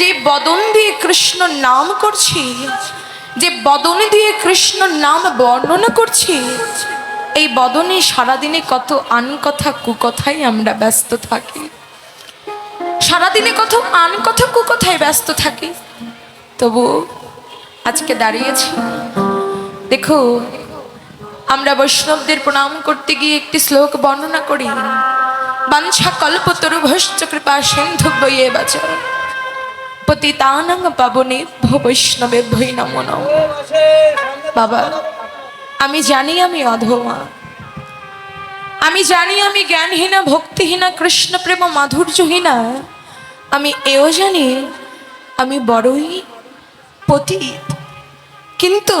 যে বদন দিয়ে কৃষ্ণ নাম করছি, যে বদনে দিয়ে কৃষ্ণ নাম বর্ণনা করছি, এই বদনে সারাদিনে কত আন কথা কুকথাই আমরা ব্যস্ত থাকি। সারাদিনে কত আন কথা কুকথায় ব্যস্ত থাকি। তবু আজকে দাঁড়িয়েছি। দেখো, আমরা বৈষ্ণবদের প্রণাম করতে গিয়ে একটি শ্লোক বর্ণনা করি। বাঞ্ছা কল্পতরু ভস্য কৃপা সিন্ধু বইয়ে বাচ। পতিতানং পাবনে ভো বৈষ্ণবে ভৈ নমো নমঃ। বাবা, আমি জানি আমি অধমা। আমি জানি আমি জ্ঞানহীনা, ভক্তিহীনা কৃষ্ণ প্রেম মাধুর্যহীনা। আমি এও জানি আমি বড়ই পতীত। কিন্তু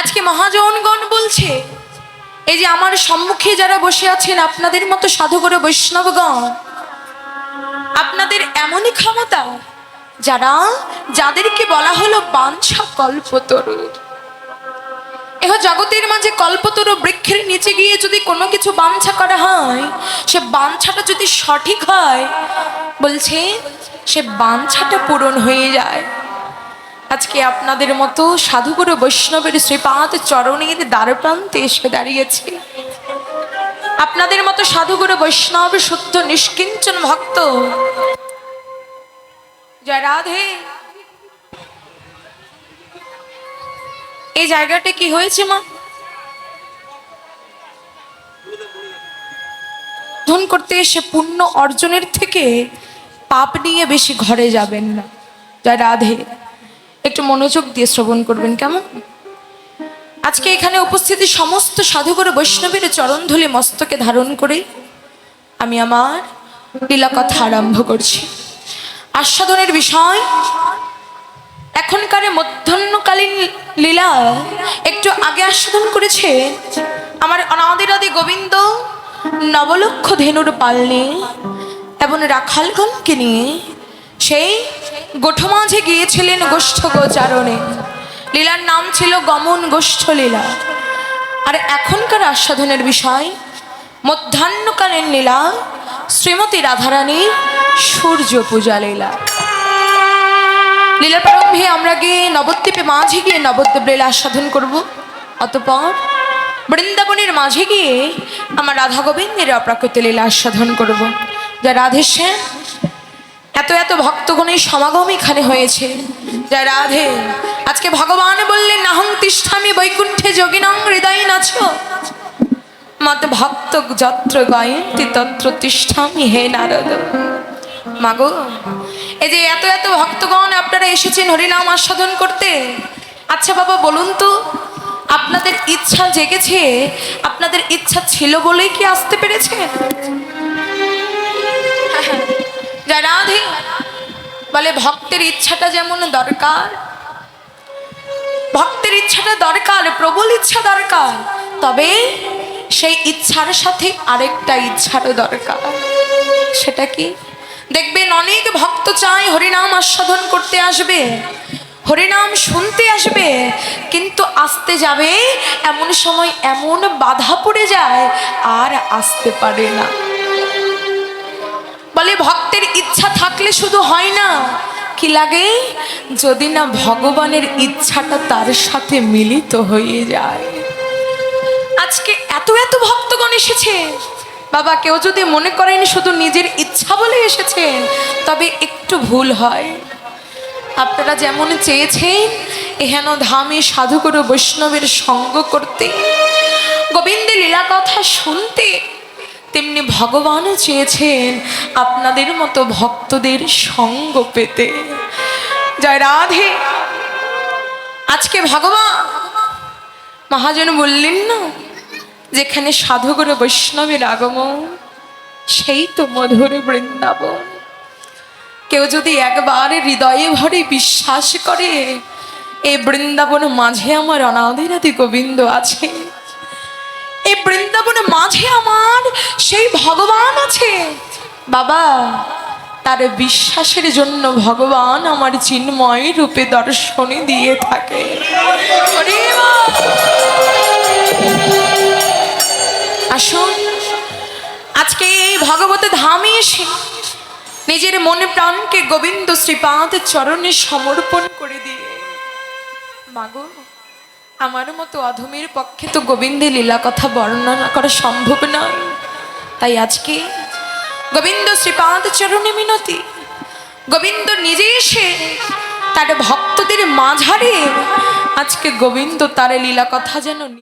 আজকে মহাজনগণ বলছে, এই যে আমার সম্মুখে যারা বসে আছেন, আপনাদের মতো সাধুগুরু বৈষ্ণবগণ আপনাদের এমনই ক্ষমতা, যারা যাদেরকে বলা হলো বাঞ্ছা কল্পতরুর। এহ জগতের মাঝে কল্পতরু বৃক্ষের নিচে গিয়ে যদি কোনো কিছু বাঞ্ছা করা হয়, সে বাঞ্ছাটা যদি সঠিক হয়, বলছে সে বাঞ্ছাটা পূরণ হয়ে যায়। আজকে আপনাদের মতো সাধুগুরু বৈষ্ণবের শ্রীপাদ চরণের দ্বারপ্রান্তে এসে দাঁড়িয়েছে। আপনাদের মতো সাধুগুরু বৈষ্ণব, শুদ্ধ, নিষ্কিঞ্চন ভক্ত। জয় রাধে। এই জায়গাটা কি হয়েছে, মা? ধন করতে এসে পুণ্য অর্জনের থেকে পাপ নিয়ে বেশি ঘরে যাবেন না। জয় রাধে। একটু মনোযোগ দিয়ে শ্রবণ করবেন, কেমন? আজকে এখানে উপস্থিতি সমস্ত সাধুগুরু বৈষ্ণবের চরণধুলি মস্তকে ধারণ করে। আমি আমার লীলা কথা আরম্ভ করছি। আস্বাদনের বিষয়, এখনকার মধ্যাহ্নকালীন লীলা একটু আগে আস্বাদন করেছে আমার অনাদিরাদি গোবিন্দ নবলক্ষ ধেনুর পালনে এবং রাখালগণকে নিয়ে। সেই গোঠ মাঝে গিয়েছিলেন গোষ্ঠ গোচারণে। লীলার নাম ছিল গমন গোষ্ঠ লীলা। আর এখনকার আস্বাদনের বিষয়, মধ্যাহ্নকালীন লীলা, শ্রীমতী রাধারানীর সূর্য পূজা লীলা। লীলা প্রারম্ভে আমরা গিয়ে নবদ্বীপে মাঝে গিয়ে নবদ্বীপ লীলা আস্বাদন করব। অতপর বৃন্দাবনের মাঝে গিয়ে আমার রাধা গোবিন্দের অপ্রাকৃত লীলা আস্বাদন করব। যা রাধে শ্যাম, এত এত ভক্তগণের সমাগম এখানে হয়েছে। যা রাধে আজকে ভগবান বললেন, নাহং তিষ্ঠামি বৈকুণ্ঠে যোগিনং হৃদয় নাচ। মত ভক্ত যত্র গায়ন্তি তত্র তিষ্ঠামি হে নারদ। মাগো, এই যে এত এত ভক্তগণ আপনারা এসেছেন হরিনাম আস্বাদন করতে আচ্ছা বাবা বলুন তো, আপনাদের ইচ্ছা জেগেছে? আপনাদের ইচ্ছা ছিল বলেই কি আসতে পেরেছে? রাধে বলে ভক্তের ইচ্ছাটা যেমন দরকার ইচ্ছাটা দরকার, প্রবল ইচ্ছা দরকার। তবে সেই ইচ্ছার সাথে আরেকটা ইচ্ছারও দরকার। সেটা কি? দেখবেন অনেক ভক্ত চায় হরিনাম আস্বাদন করতে আসবে, হরিনাম শুনতে আসবে, কিন্তু আসতে যাবে এমন সময় এমন বাধা পড়ে যায়, আর আসতে পারে না। বলে ভক্তের ইচ্ছা থাকলে শুধু হয় না কি লাগে? যদি না ভগবানের ইচ্ছাটা তার সাথে মিলিত হয়ে যায়। আজকে এত এত ভক্তগণ এসেছে। বাবা, কেউ যদি মনে করেন শুধু নিজের ইচ্ছা বলে এসেছেন, তবে একটু ভুল হয়। আপনারা যেমন চেয়েছেন, এহেন ধামে সাধুগুরু বৈষ্ণবের সঙ্গ করতে। গোবিন্দের লীলা কথা শুনতে তেমনি ভগবানও চেয়েছেন আপনাদের মতো ভক্তদের সঙ্গ পেতে। জয় রাধে। আজকে ভগবান মহাজন বললেন না, যেখানে সাধুগুরু বৈষ্ণবের আগমন, সেই তো মধুর বৃন্দাবন। কেউ যদি একবার হৃদয়ে ভরে বিশ্বাস করে এই বৃন্দাবন মাঝে আমার অনাদিরাদি গোবিন্দ আছে এই বৃন্দাবনের মাঝে আমার, সেই ভগবান আছে। বাবা, তার বিশ্বাসের জন্য ভগবান আমার চিন্ময় রূপে দর্শনে দিয়ে থাকে। আসুন, আজকে এই ভগবত ধামে এসে নিজের মনে প্রাণকে গোবিন্দ শ্রীপাদ চরণে সমর্পণ করে দিয়ে। মাগো আমার মতো অধমের পক্ষে তো গোবিন্দে লীলা কথা বর্ণনা করা সম্ভব নয়। তাই আজকে গোবিন্দ শ্রীপাদ চরণে মিনতি, গোবিন্দ নিজে এসে তার ভক্তদের মাঝারে আজকে গোবিন্দ তার লীলা কথা যেন